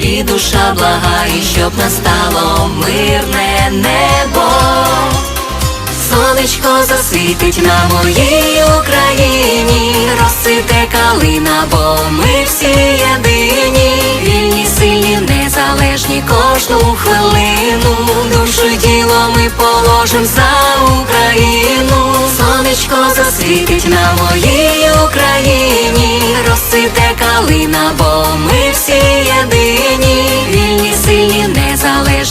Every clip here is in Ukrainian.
І душа благає, щоб настало мирне небо. Сонечко засвітить на моїй Україні, розцвіте калина, бо ми всі єдині, вільні, сильні, незалежні кожну хвилину. Душу й тіло ми положим за Україну. Сонечко засвітить на моїй Україні, розцвіте калина, бо ми всі єдині,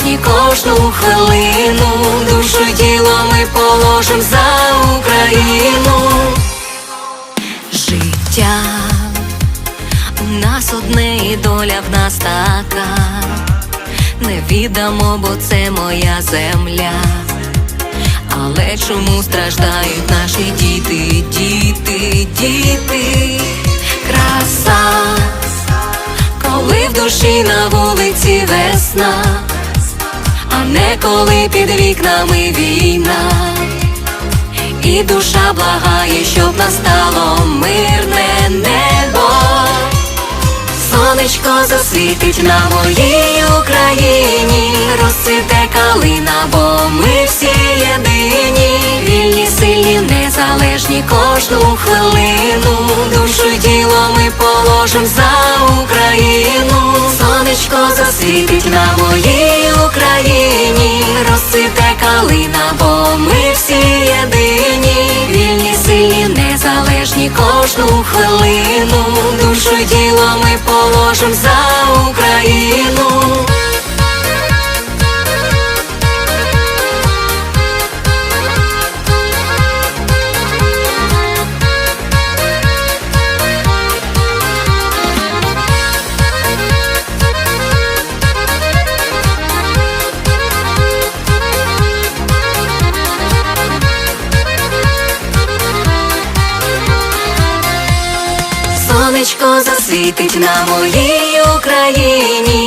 незалежні кожну хвилину. Душу й тіло ми положим за Україну. Життя у нас одне і доля в нас така. Не віддамо, бо це моя земля. Але чому страждають наші діти, діти, діти? Краса, коли в душі на вулиці весна, не коли під вікнами війна. І душа благає, щоб настало мирне небо. Сонечко засвітить на моїй Україні, розцвіте калина, бо ми всі єдині, вільні, сильні, незалежні кожну хвилину. Душу й тіло ми положим за Україну. Сонечко засвітить на моїй калина, бо ми всі єдині, вільні, сильні, незалежні кожну хвилину. Душу діло ми положим за Україну. Сонечко засвітить на моїй Україні.